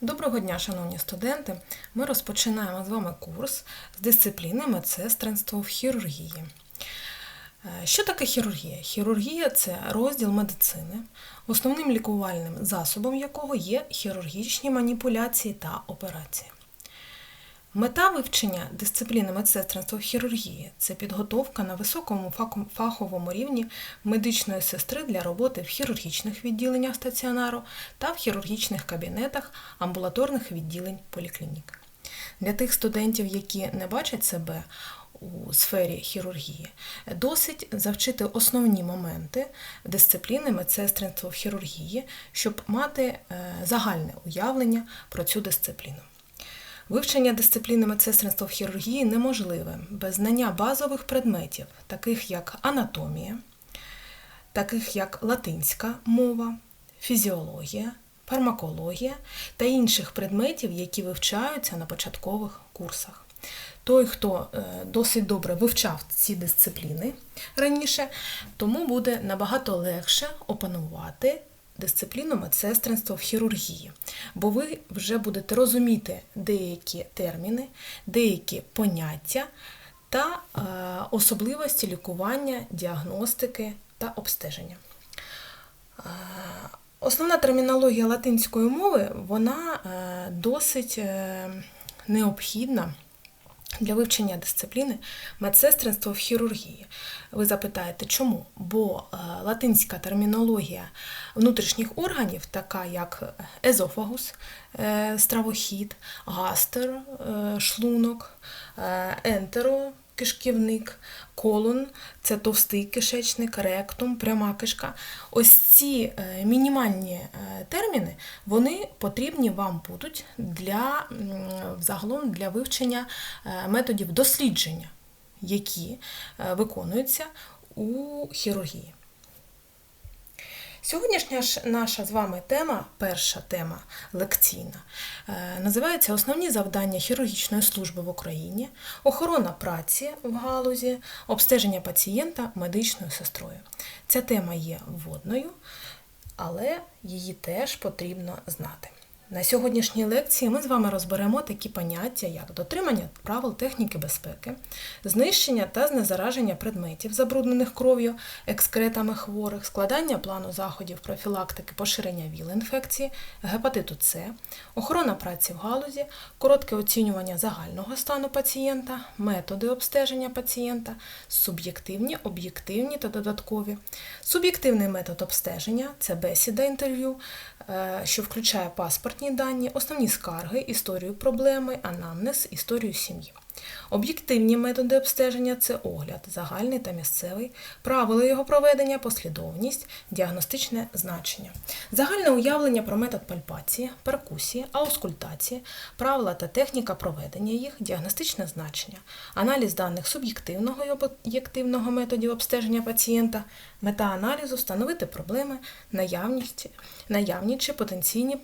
Доброго дня, шановні студенти! Ми розпочинаємо з вами курс з дисципліни медсестринство в хірургії. Е, Що таке хірургія? Хірургія це розділ медицини, основним лікувальним засобом якого є хірургічні маніпуляції та операції. Мета вивчення дисципліни медсестринства хірургії це підготовка на високому фаховому рівні медичної сестри для роботи в хірургічних відділеннях стаціонару та в хірургічних кабінетах амбулаторних відділень поліклінік. Для тих студентів, які не бачать себе у сфері хірургії, досить завчити основні моменти дисципліни медсестринства в хірургії, щоб мати е, загальне уявлення про цю дисципліну. Вивчення дисципліни медсестринства в хірургії неможливе без знання базових предметів, таких як анатомія, таких як латинська мова, фізіологія, фармакологія та інших предметів, які вивчаються на початкових курсах. Той, хто е, досить добре вивчав ці дисципліни раніше, тому буде набагато легше опанувати дисципліну медсестринства в хірургії, бо ви вже будете розуміти деякі терміни, деякі поняття та е, особливості лікування, діагностики та обстеження. Е, Основна термінологія латинської мови вона е, досить необхідна для вивчення дисципліни медсестринство в хірургії. Ви запитаєте, чому? Бо е, латинська термінологія внутрішніх органів, така як езофагус, е, стравохід, гастер, е, шлунок, ентеро, кишківник, колон це товстий кишечник, ректум, пряма кишка. Ось ці е, мінімальні е, терміни вони потрібні вам будуть для загалом для вивчення е, методів дослідження, які виконуються у хірургії. Сьогоднішня ж наша з вами тема, перша тема лекційна, е, називається Основні завдання хірургічної служби в Україні, охорона праці в галузі, обстеження пацієнта медичною сестрою. Ця тема є вводною, але її теж потрібно знати. На сьогоднішній лекції ми з вами розберемо такі поняття, як дотримання правил техніки безпеки, знищення та знезараження предметів, забруднених кров'ю, екскретами хворих, складання плану заходів профілактики поширення ВІЛ-інфекції, гепатиту С, охорона праці в галузі, коротке оцінювання загального стану пацієнта, методи обстеження пацієнта, суб'єктивні, об'єктивні та додаткові. Суб'єктивний метод обстеження це бесіда інтерв'ю, е, що включає паспортні дані, основні скарги, історію проблеми, анамнез, історію сім'ї. Об'єктивні методи обстеження це огляд, загальний та місцевий, правила його проведення, послідовність, діагностичне значення, загальне уявлення про метод пальпації, перкусії, аускультації, правила та техніка проведення їх, діагностичне значення, аналіз даних суб'єктивного і об'єктивного методів обстеження пацієнта, мета аналізу встановити проблеми, наявність, наявні чи потенційні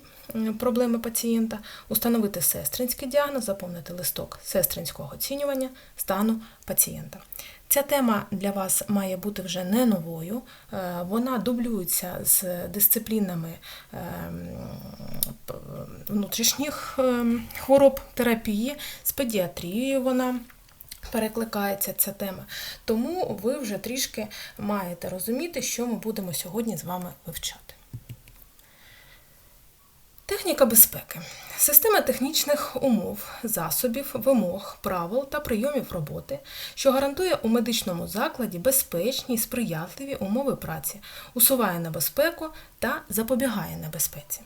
проблеми пацієнта, установити сестринський діагноз, заповнити листок сестринського оцінювання стану пацієнта. Ця тема для вас має бути вже не новою, е, вона дублюється з дисциплінами ем, внутрішніх ем, хвороб терапії, з педіатрією вона перекликається ця тема. Тому ви вже трішки маєте розуміти, що ми будемо сьогодні з вами вивчати. Техніка безпеки. Система технічних умов, засобів, вимог, правил та прийомів роботи, що гарантує у медичному закладі безпечні і сприятливі умови праці, усуває небезпеку та запобігає небезпеці.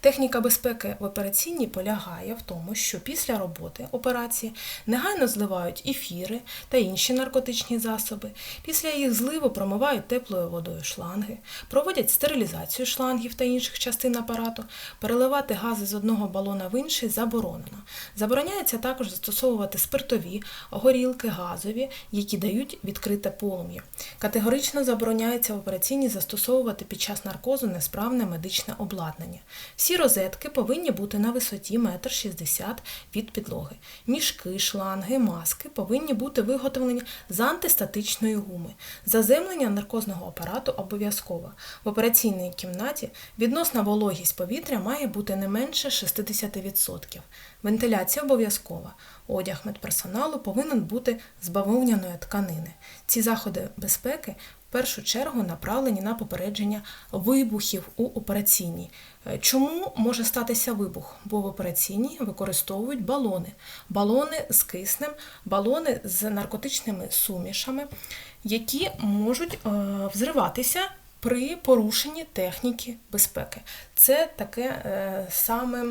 Техніка безпеки в операційній полягає в тому, що після роботи операції негайно зливають ефіри та інші наркотичні засоби. Після їх зливу промивають теплою водою шланги, проводять стерилізацію шлангів та інших частин апарату, переливати гази з одного балона в інший заборонено. Забороняється також застосовувати спиртові, горілки, газові, які дають відкрите полум'я. Категорично забороняється в операційній застосовувати під час наркозу несправне медичне обладнання. Всі розетки повинні бути на висоті 1,60 м від підлоги. Мішки, шланги, маски повинні бути виготовлені з антистатичної гуми. Заземлення наркозного апарату обов'язково. В операційній кімнаті відносна вологість повітря має бути не менше 80%. Вентиляція обов'язкова. Одяг медперсоналу повинен бути з бавовняної тканини. Ці заходи безпеки в першу чергу направлені на попередження вибухів у операційній. Е, Чому може статися вибух? Бо в операційній використовують балони, балони з киснем, балони з наркотичними сумішами, які можуть е, взриватися при порушенні техніки безпеки. Це таке е, саме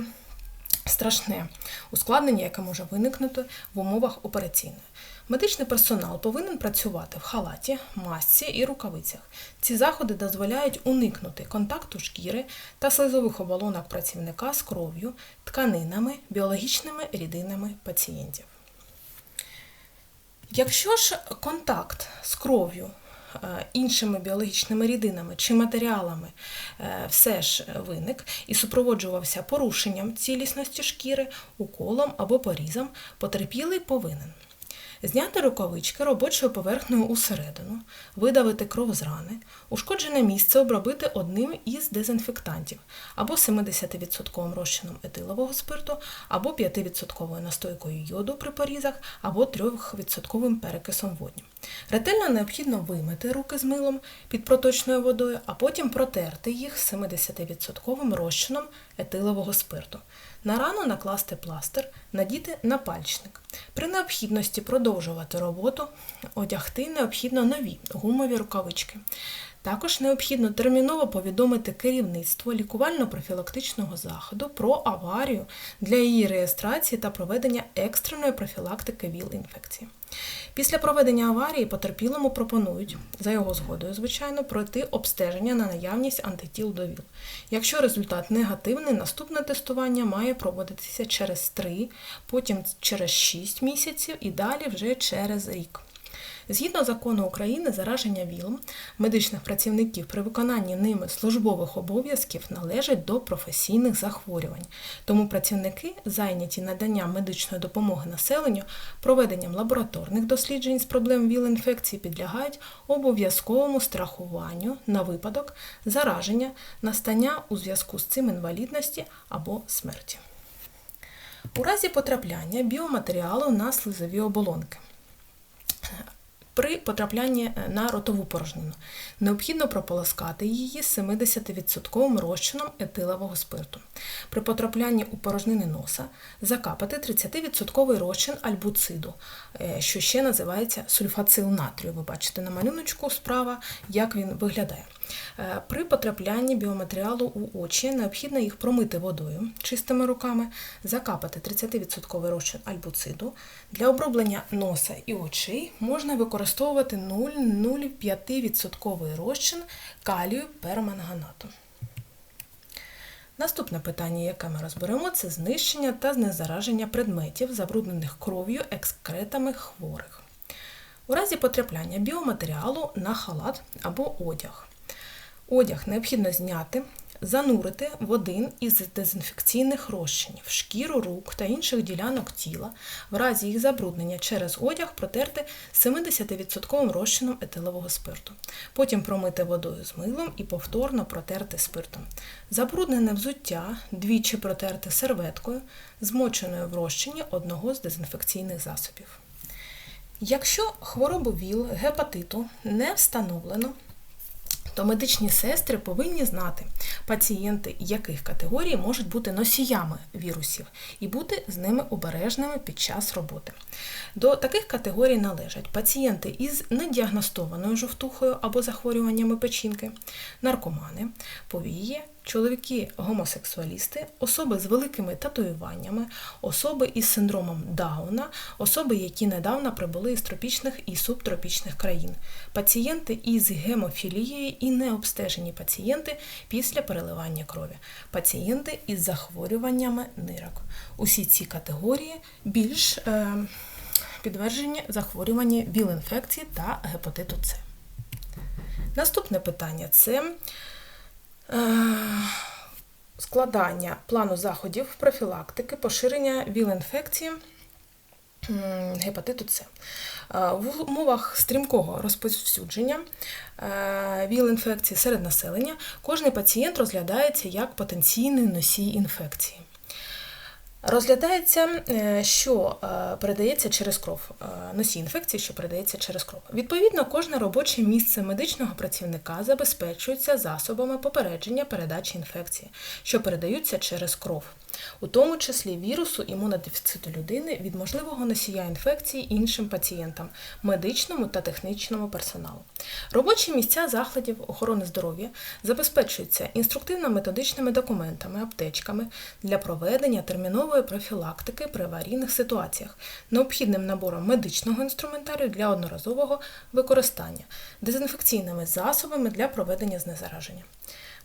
страшне ускладнення, яке може виникнути в умовах операційної. Медичний персонал повинен працювати в халаті, масці і рукавицях. Ці заходи дозволяють уникнути контакту шкіри та слизових оболонок працівника з кров'ю, тканинами, біологічними рідинами пацієнтів. Якщо ж контакт з кров'ю, іншими біологічними рідинами чи матеріалами е, все ж виник і супроводжувався порушенням цілісності шкіри, уколом або порізом, потерпілий повинен зняти рукавички робочою поверхнею усередину, видавити кров з рани, ушкоджене місце обробити одним із дезінфектантів або 70% розчином етилового спирту, або 5% настойкою йоду при порізах, або 3% перекисом водню. Ретельно необхідно вимити руки з милом під проточною водою, а потім протерти їх 70% розчином етилового спирту. На рану накласти пластир, надіти напальчник. При необхідності продовжувати роботу, одягти необхідно нові гумові рукавички. Також необхідно терміново повідомити керівництво лікувально-профілактичного заходу про аварію для її реєстрації та проведення екстреної профілактики ВІЛ-інфекції. Після проведення аварії потерпілому пропонують, за його згодою, звичайно, пройти обстеження на наявність антитіл до ВІЛ. Якщо результат негативний, наступне тестування має проводитися через 3, потім через 6 місяців і далі вже через рік. Згідно закону України, зараження ВІЛом медичних працівників при виконанні ними службових обов'язків належать до професійних захворювань. Тому працівники, зайняті наданням медичної допомоги населенню, проведенням лабораторних досліджень з проблем ВІЛ-інфекції підлягають обов'язковому страхуванню на випадок зараження, настання у зв'язку з цим інвалідності або смерті. У разі потрапляння біоматеріалу на слизові оболонки при потраплянні е, на ротову порожнину. Необхідно прополоскати її з 70% розчином етилового спирту. При потраплянні у порожнини носа закапати 30% розчин альбуциду, е, що ще називається сульфацил натрію. Ви бачите на малюночку справа, як він виглядає. Е, при потраплянні біоматеріалу у очі необхідно їх промити водою чистими руками, закапати 30% розчин альбуциду. Для оброблення носа і очей можна використовувати 0,05% розчин калію перманганату. Наступне питання, яке ми розберемо, це знищення та знезараження предметів, забруднених кров'ю екскретами хворих. У разі потрапляння біоматеріалу на халат або одяг. Одяг необхідно зняти, занурити в один із дезінфекційних розчинів, шкіру рук та інших ділянок тіла, в разі їх забруднення через одяг протерти 70% розчином етилового спирту. Потім промити водою з милом і повторно протерти спиртом. Забруднене взуття двічі протерти серветкою, змоченою в розчині одного з дезінфекційних засобів. Якщо хворобу ВІЛ, гепатиту не встановлено, то медичні сестри повинні знати, пацієнти яких категорій можуть бути носіями вірусів і бути з ними обережними під час роботи. До таких категорій належать пацієнти із недіагностованою жовтухою або захворюваннями печінки, наркомани, повії, чоловіки-гомосексуалісти, особи з великими татуюваннями, особи із синдромом Дауна, особи, які недавно прибули із тропічних і субтропічних країн, пацієнти із гемофілією і необстежені пацієнти після переливання крові, пацієнти із захворюваннями нирок. Усі ці категорії більш е, підтверджені захворювання ВІЛ-інфекції та гепатиту С. Наступне питання це складання плану заходів профілактики поширення ВІЛ-інфекції гепатиту С. В умовах стрімкого розповсюдження ВІЛ-інфекції серед населення кожний пацієнт розглядається як потенційний носій інфекції. Розглядається, е, що е, передається через кров, е, носій інфекції, що передається через кров. Відповідно, кожне робоче місце медичного працівника забезпечується засобами попередження передачі інфекції, що передаються через кров, у тому числі вірусу імунодефіциту людини від можливого носія інфекції іншим пацієнтам, медичному та технічному персоналу. Робочі місця закладів охорони здоров'я забезпечуються інструктивно-методичними документами, аптечками для проведення термінової профілактики при аварійних ситуаціях, необхідним набором медичного інструментарію для одноразового використання, дезінфекційними засобами для проведення знезараження.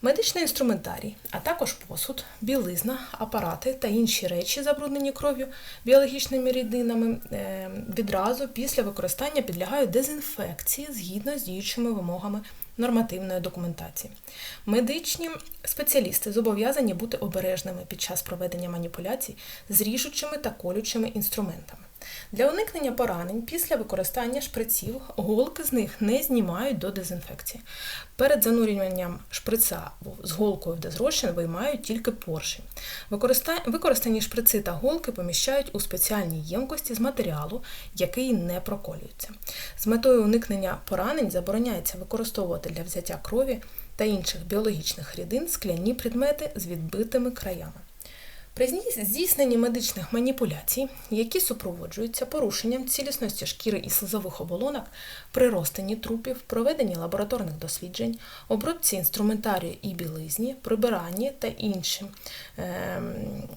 Медичний інструментарій, а також посуд, білизна, апарати та інші речі, забруднені кров'ю біологічними рідинами, е, відразу після використання підлягають дезінфекції згідно з діючими вимогами нормативної документації. Медичні спеціалісти зобов'язані бути обережними під час проведення маніпуляцій з ріжучими та колючими інструментами. Для уникнення поранень після використання шприців голки з них не знімають до дезінфекції. Перед занурюванням шприца з голкою в дезрозчин виймають тільки поршень. Використані шприци та голки поміщають у спеціальні ємкості з матеріалу, який не проколюється. З метою уникнення поранень забороняється використовувати для взяття крові та інших біологічних рідин скляні предмети з відбитими краями. При здійсненні медичних маніпуляцій, які супроводжуються порушенням цілісності шкіри і слизових оболонок, при розтині трупів, проведенні лабораторних досліджень, обробці інструментарію і білизні, прибиранні та інші е,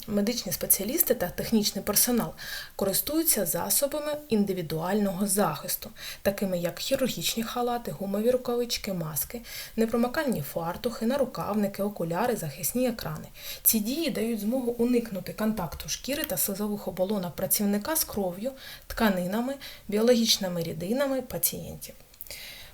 медичні спеціалісти та технічний персонал користуються засобами індивідуального захисту, такими як хірургічні халати, гумові рукавички, маски, непромокальні фартухи, нарукавники, окуляри, захисні екрани. Ці дії дають змогу уникнути контакту шкіри та слизових оболонок працівника з кров'ю, тканинами, біологічними рідинами пацієнтів.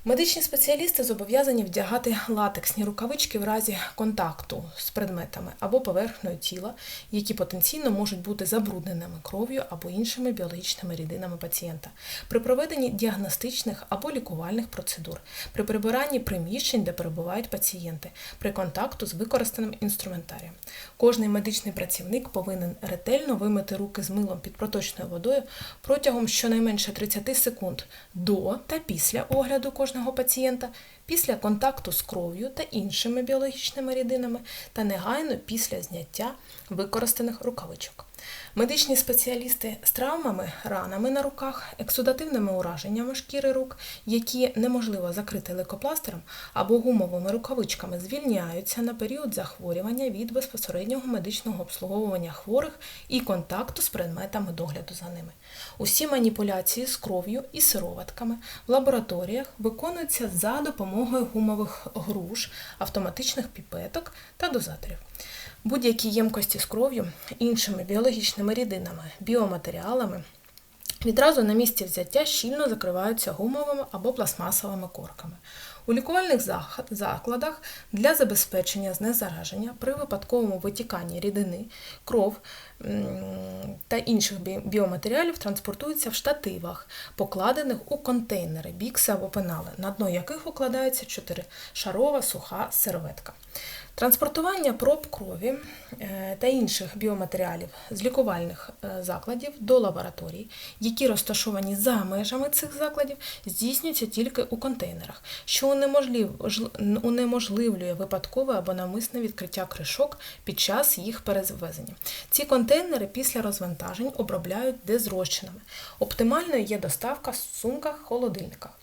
Медичні спеціалісти зобов'язані вдягати латексні рукавички в разі контакту з предметами або поверхнею тіла, які потенційно можуть бути забрудненими кров'ю або іншими біологічними рідинами пацієнта, при проведенні діагностичних або лікувальних процедур, при прибиранні приміщень, де перебувають пацієнти, при контакту з використаним інструментарієм. Кожний медичний працівник повинен ретельно вимити руки з милом під проточною водою протягом щонайменше 30 секунд до та після огляду кожного кожного пацієнта після контакту з кров'ю та іншими біологічними рідинами та негайно після зняття використаних рукавичок. Медичні спеціалісти з травмами, ранами на руках, ексудативними ураженнями шкіри рук, які неможливо закрити лейкопластером або гумовими рукавичками, звільняються на період захворювання від безпосереднього медичного обслуговування хворих і контакту з предметами догляду за ними. Усі маніпуляції з кров'ю і сироватками в лабораторіях виконуються за допомогою гумових груш, автоматичних піпеток та дозаторів. Будь-які ємкості з кров'ю, іншими біологічними рідинами, біоматеріалами відразу на місці взяття щільно закриваються гумовими або пластмасовими корками. У лікувальних закладах для забезпечення знезараження при випадковому витіканні рідини, кров та інших біоматеріалів транспортуються в штативах, покладених у контейнери, бікси або пенали, на дно яких укладається чотиришарова суха серветка. Транспортування проб крові е, та інших біоматеріалів з лікувальних е, закладів до лабораторій, які розташовані за межами цих закладів, здійснюється тільки у контейнерах, що унеможливлює випадкове або навмисне відкриття кришок під час їх перевезення. Ці контейнери після розвантажень обробляють дезрозчинами. Оптимальною є доставка в сумках-холодильниках.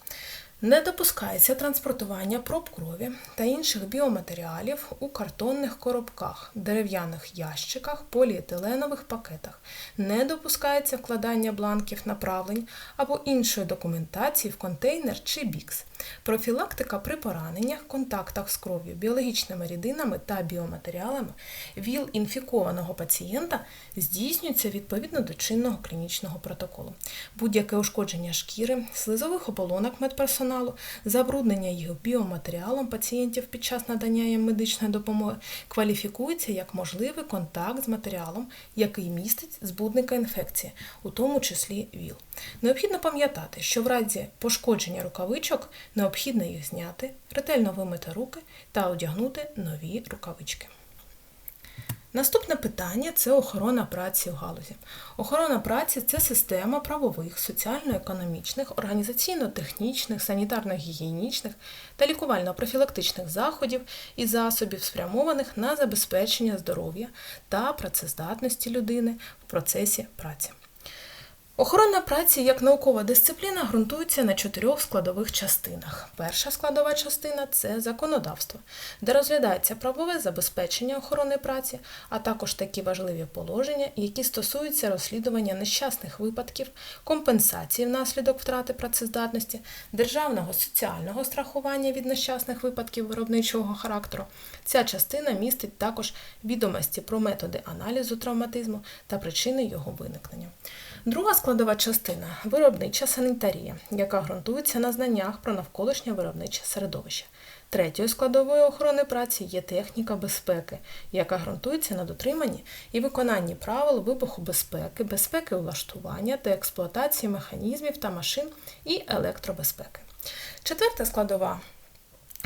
Не допускається транспортування проб крові та інших біоматеріалів у картонних коробках, дерев'яних ящиках, поліетиленових пакетах. Не допускається вкладання бланків направлень або іншої документації в контейнер чи бікс. Профілактика при пораненнях, контактах з кров'ю, біологічними рідинами та біоматеріалами ВІЛ інфікованого пацієнта здійснюється відповідно до чинного клінічного протоколу. Будь-яке ушкодження шкіри, слизових оболонок медперсоналу, забруднення їх біоматеріалом пацієнтів під час надання їм медичної допомоги кваліфікується як можливий контакт з матеріалом, який містить збудника інфекції, у тому числі ВІЛ. Необхідно пам'ятати, що в разі пошкодження рукавичок необхідно їх зняти, ретельно вимити руки та одягнути нові рукавички. Наступне питання це охорона праці в галузі. Охорона праці це система правових, соціально-економічних, організаційно-технічних, санітарно-гігієнічних та лікувально-профілактичних заходів і засобів, спрямованих на забезпечення здоров'я та працездатності людини в процесі праці. Охорона праці як наукова дисципліна ґрунтується на чотирьох складових частинах. Перша складова частина це законодавство, де розглядається правове забезпечення охорони праці, а також такі важливі положення, які стосуються розслідування нещасних випадків, компенсації внаслідок втрати працездатності, державного соціального страхування від нещасних випадків виробничого характеру. Ця частина містить також відомості про методи аналізу травматизму та причини його виникнення. Друга складова частина виробнича санітарія, яка ґрунтується на знаннях про навколишнє виробниче середовище. Третьою складовою охорони праці є техніка безпеки, яка ґрунтується на дотриманні і виконанні правил вибухобезпеки, безпеки влаштування та експлуатації механізмів та машин і електробезпеки. Четверта складова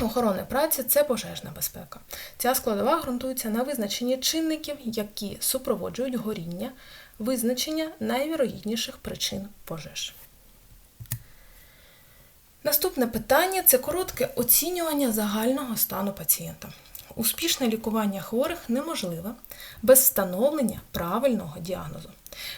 охорони праці це пожежна безпека. Ця складова ґрунтується на визначенні чинників, які супроводжують горіння, визначення найвірогідніших причин пожеж. Наступне питання це коротке оцінювання загального стану пацієнта. Успішне лікування хворих неможливе без встановлення правильного діагнозу.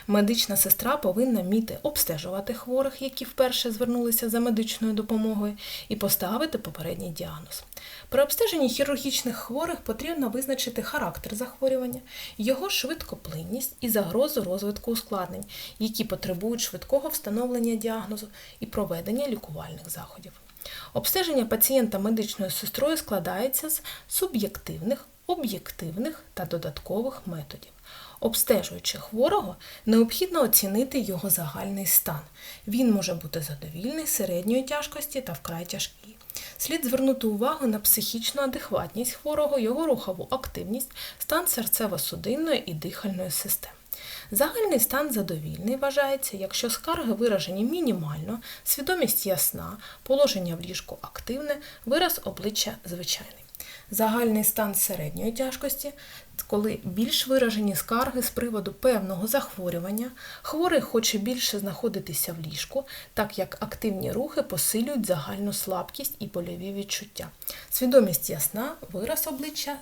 Медична сестра повинна вміти обстежувати хворих, які вперше звернулися за медичною допомогою, і поставити попередній діагноз. При обстеженні хірургічних хворих потрібно визначити характер захворювання, його швидкоплинність і загрозу розвитку ускладнень, які потребують швидкого встановлення діагнозу і проведення лікувальних заходів. Обстеження пацієнта медичною сестрою складається з суб'єктивних, об'єктивних та додаткових методів. Обстежуючи хворого, необхідно оцінити його загальний стан. Він може бути задовільний, середньої тяжкості та вкрай тяжкий. Слід звернути увагу на психічну адекватність хворого, його рухову активність, стан серцево-судинної і дихальної системи. Загальний стан задовільний вважається, якщо скарги виражені мінімально, свідомість ясна, положення в ліжку активне, вираз обличчя звичайний. Загальний стан середньої тяжкості, коли більш виражені скарги з приводу певного захворювання, хворий хоче більше знаходитися в ліжку, так як активні рухи посилюють загальну слабкість і больові відчуття. Свідомість ясна, вираз обличчя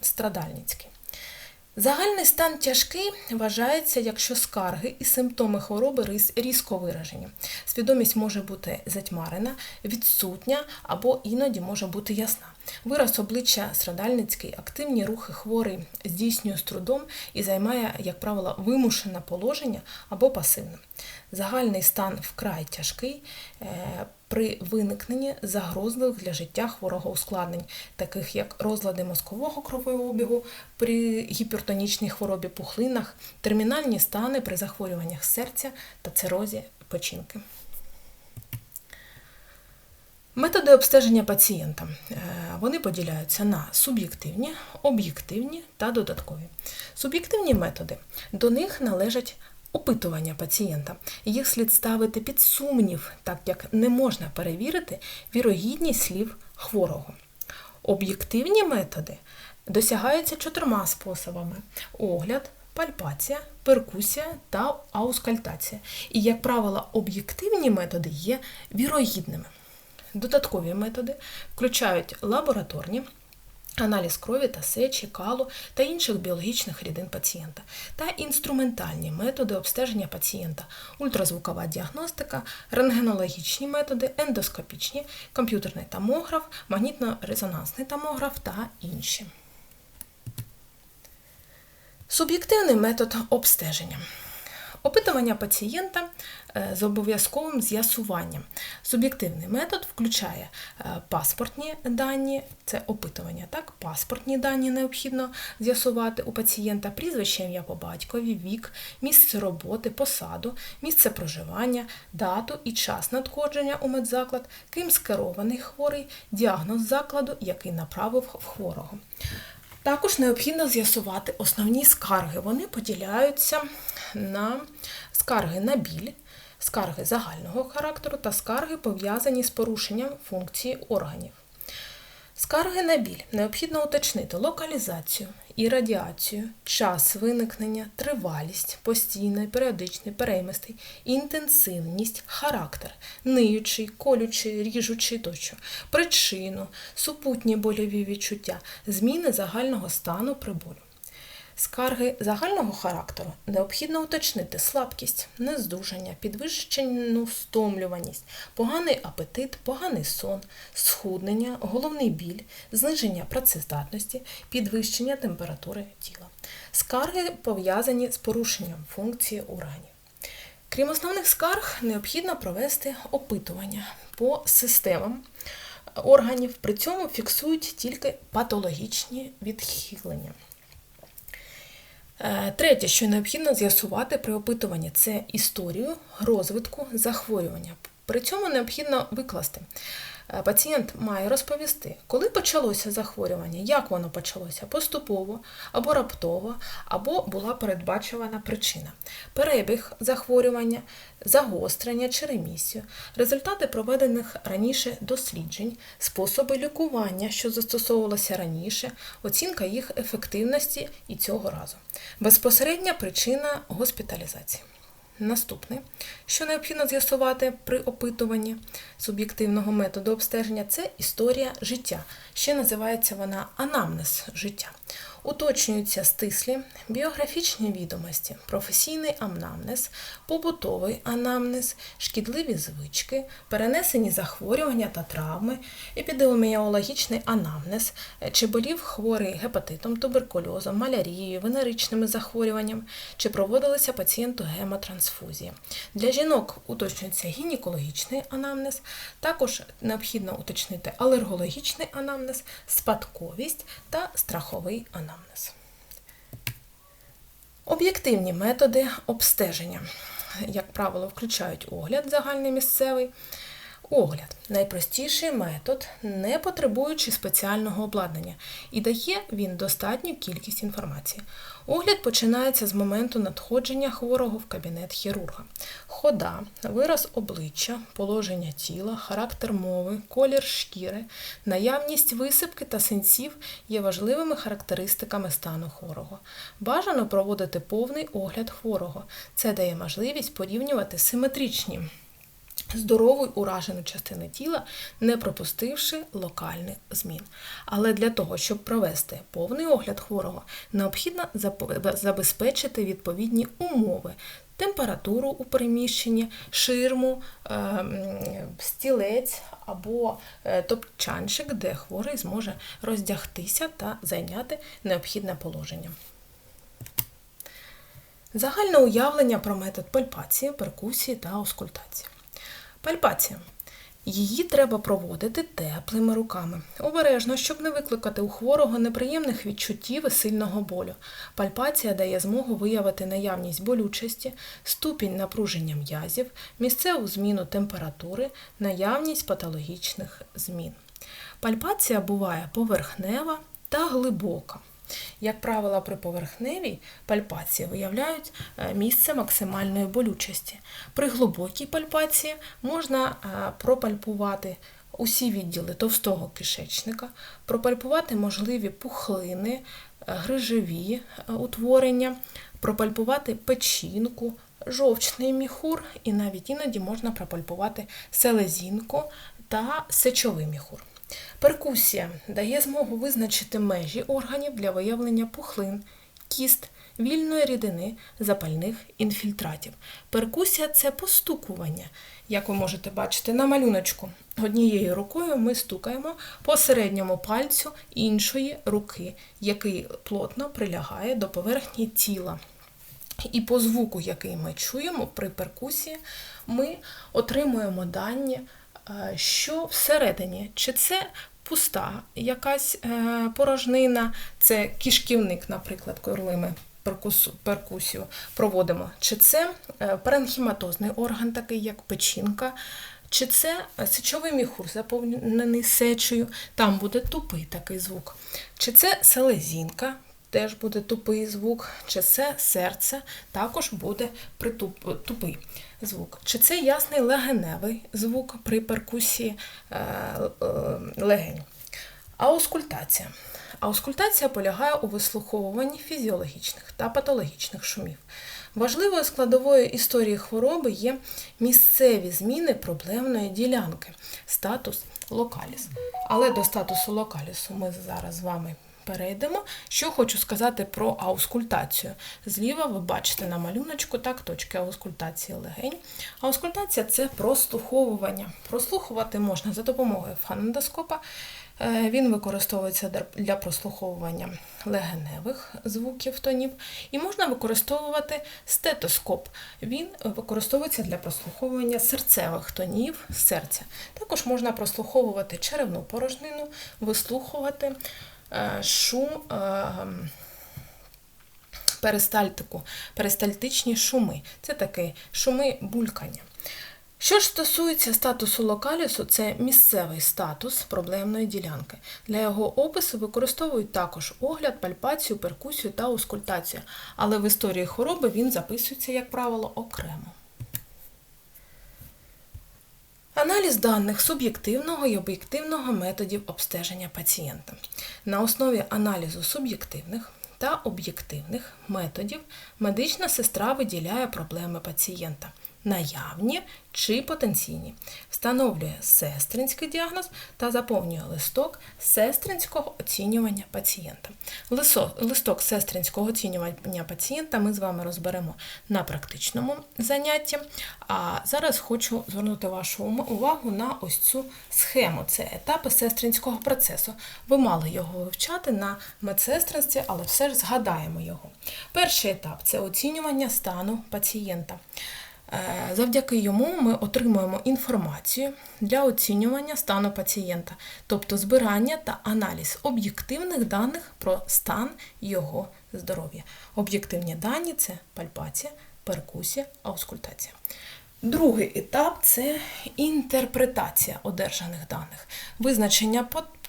страдальницький. Загальний стан тяжкий вважається, якщо скарги і симптоми хвороби різко виражені. Свідомість може бути затьмарена, відсутня або іноді може бути ясна. Вираз обличчя страдальницький, активні рухи хворий здійснює з трудом і займає, як правило, вимушене положення або пасивне. Загальний стан вкрай тяжкий е, при виникненні загрозливих для життя хворого ускладнень, таких як розлади мозкового кровообігу при гіпертонічній хворобі пухлинах, термінальні стани при захворюваннях серця та цирозі печінки. Методи обстеження пацієнта е, вони поділяються на суб'єктивні, об'єктивні та додаткові. Суб'єктивні методи до них належать опитування пацієнта. Їх слід ставити під сумнів, так як не можна перевірити вірогідність слів хворого. Об'єктивні методи досягаються чотирма способами: огляд, пальпація, перкусія та аускальтація. І, як правило, об'єктивні методи є вірогідними. Додаткові методи включають лабораторні, аналіз крові та сечі, калу та інших біологічних рідин пацієнта, та інструментальні методи обстеження пацієнта, ультразвукова діагностика, рентгенологічні методи, ендоскопічні, комп'ютерний томограф, магнітно-резонансний томограф та інші. Суб'єктивний метод обстеження. Опитування пацієнта е, з обов'язковим з'ясуванням. Суб'єктивний метод включає е, паспортні дані, це опитування, так, паспортні дані необхідно з'ясувати у пацієнта, прізвище ім'я по батькові, вік, місце роботи, посаду, місце проживання, дату і час надходження у медзаклад, ким скерований хворий, діагноз закладу, який направив в хворого. Також необхідно з'ясувати основні скарги. Вони поділяються на скарги на біль, скарги загального характеру та скарги пов'язані з порушенням функції органів. Скарги на біль необхідно уточнити локалізацію, і радіацію, час виникнення, тривалість, постійний, періодичний, переймистий, інтенсивність, характер, ниючий, колючий, ріжучий тощо, причину, супутні больові відчуття, зміни загального стану при болю. Скарги загального характеру необхідно уточнити слабкість, нездужання, підвищену стомлюваність, поганий апетит, поганий сон, схуднення, головний біль, зниження працездатності, підвищення температури тіла. Скарги пов'язані з порушенням функції органів. Крім основних скарг, необхідно провести опитування по системам органів, при цьому фіксують тільки патологічні відхилення. Е, Третє, що необхідно з'ясувати при опитуванні, це історію розвитку захворювання. При цьому необхідно викласти. Е, Пацієнт має розповісти, коли почалося захворювання, як воно почалося поступово або раптово, або була передбачувана причина, перебіг захворювання, загострення чи ремісію, результати проведених раніше досліджень, способи лікування, що застосовувалося раніше, оцінка їх ефективності і цього разу. Безпосередня причина госпіталізації. Наступне, що необхідно з'ясувати при опитуванні суб'єктивного методу обстеження, це історія життя. Ще називається вона анамнез життя. Уточнюються стислі біографічні відомості, професійний анамнез, побутовий анамнез, шкідливі звички, перенесені захворювання та травми, епідеміологічний анамнез, чи болів хворий гепатитом, туберкульозом, малярією, венеричними захворюванням, чи проводилися пацієнту гемотрансфузії. Для жінок уточнюється гінекологічний анамнез, також необхідно уточнити алергологічний анамнез, спадковість та страховий анамнез. Об'єктивні методи обстеження, як правило, включають огляд загальний місцевий. Огляд найпростіший метод, не потребуючи спеціального обладнання, і дає він достатню кількість інформації. Огляд починається з моменту надходження хворого в кабінет хірурга. Хода, вираз обличчя, положення тіла, характер мови, колір шкіри, наявність висипки та синців є важливими характеристиками стану хворого. Бажано проводити повний огляд хворого. Це дає можливість порівнювати симетричні здорову й уражену частину тіла, не пропустивши локальних змін. Але для того, щоб провести повний огляд хворого, необхідно забезпечити відповідні умови. Температуру у приміщенні, ширму, стілець або е, топчанчик, де хворий зможе роздягтися та зайняти необхідне положення. Загальне уявлення про метод пальпації, перкусії та аускультації. Пальпація. Її треба проводити теплими руками. Обережно, щоб не викликати у хворого неприємних відчуттів і сильного болю. Пальпація дає змогу виявити наявність болючості, ступінь напруження м'язів, місцеву зміну температури, наявність патологічних змін. Пальпація буває поверхнева та глибока. Як правило, при поверхневій пальпації виявляють е, місце максимальної болючості. При глибокій пальпації можна е, пропальпувати усі відділи товстого кишечника, пропальпувати можливі пухлини, е, грижові утворення, пропальпувати печінку, жовчний міхур і навіть іноді можна пропальпувати селезінку та сечовий міхур. Перкусія дає змогу визначити межі органів для виявлення пухлин, кіст, вільної рідини, запальних інфільтратів. Перкусія це постукування, як ви можете бачити на малюночку. Однією рукою ми стукаємо по середньому пальцю іншої руки, який плотно прилягає до поверхні тіла. І по звуку, який ми чуємо при перкусії, ми отримуємо дані що всередині, чи це пуста якась е, порожнина, це кишківник, наприклад, коли ми перкусію проводимо, чи це е, паренхіматозний орган, такий як печінка, чи це сечовий міхур, заповнений сечею, там буде тупий такий звук, чи це селезінка, теж буде тупий звук, чи це серце також буде притуп, тупий звук. Чи це ясний легеневий звук при перкусії е, е, легень. Аускультація. Аускультація полягає у вислуховуванні фізіологічних та патологічних шумів. Важливою складовою історії хвороби є місцеві зміни проблемної ділянки, статус локаліс. Але до статусу локалісу ми зараз з вами перейдемо. Що хочу сказати про аускультацію. Зліва ви бачите на малюночку так, точки аускультації легень. Аускультація це прослуховування. Прослухувати можна за допомогою фонендоскопа. Е, Він використовується для прослуховування легеневих звуків тонів, і можна використовувати стетоскоп. Він використовується для прослуховування серцевих тонів серця. Також можна прослуховувати черевну порожнину, вислухувати шум. е, Перистальтику, перистальтичні шуми. Це такі шуми булькання. Що ж стосується статусу локалісу, це місцевий статус проблемної ділянки. Для його опису використовують також огляд, пальпацію, перкусію та аускультацію, але в історії хвороби він записується, як правило, окремо. Аналіз даних суб'єктивного і об'єктивного методів обстеження пацієнта. На основі аналізу суб'єктивних та об'єктивних методів медична сестра виділяє проблеми пацієнта наявні чи потенційні, встановлює сестринський діагноз та заповнює листок сестринського оцінювання пацієнта. Листок сестринського оцінювання пацієнта ми з вами розберемо на практичному занятті. А зараз хочу звернути вашу увагу на ось цю схему. Це етапи сестринського процесу. Ви мали його вивчати на медсестринстві, але все ж згадаємо його. Перший етап це оцінювання стану пацієнта. Е, завдяки йому ми отримуємо інформацію для оцінювання стану пацієнта, тобто збирання та аналіз об'єктивних даних про стан його здоров'я. Об'єктивні дані це пальпація, перкусія, аускультація. Другий етап це інтерпретація одержаних даних, визначення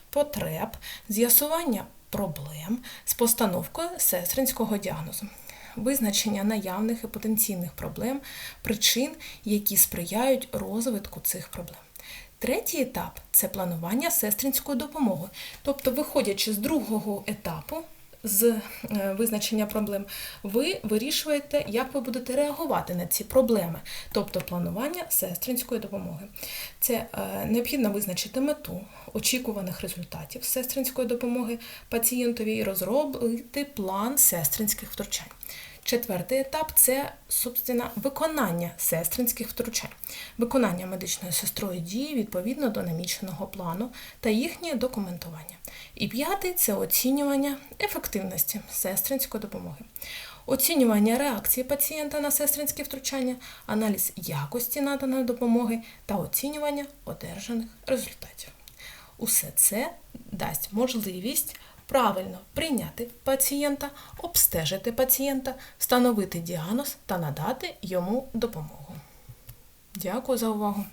потреб, з'ясування проблем з постановкою сестринського діагнозу визначення наявних і потенційних проблем, причин, які сприяють розвитку цих проблем. Третій етап це планування сестринської допомоги. Тобто, виходячи з другого етапу, з е, визначення проблем, ви вирішуєте, як ви будете реагувати на ці проблеми, тобто планування сестринської допомоги. Це е, необхідно визначити мету очікуваних результатів сестринської допомоги пацієнтові і розробити план сестринських втручань. Четвертий етап це собственно, виконання сестринських втручань, виконання медичною сестрою дії відповідно до наміченого плану та їхнє документування. І п'ятий це оцінювання ефективності сестринської допомоги, оцінювання реакції пацієнта на сестринські втручання, аналіз якості наданої допомоги та оцінювання одержаних результатів. Усе це дасть можливість правильно прийняти пацієнта, обстежити пацієнта, встановити діагноз та надати йому допомогу. Дякую за увагу!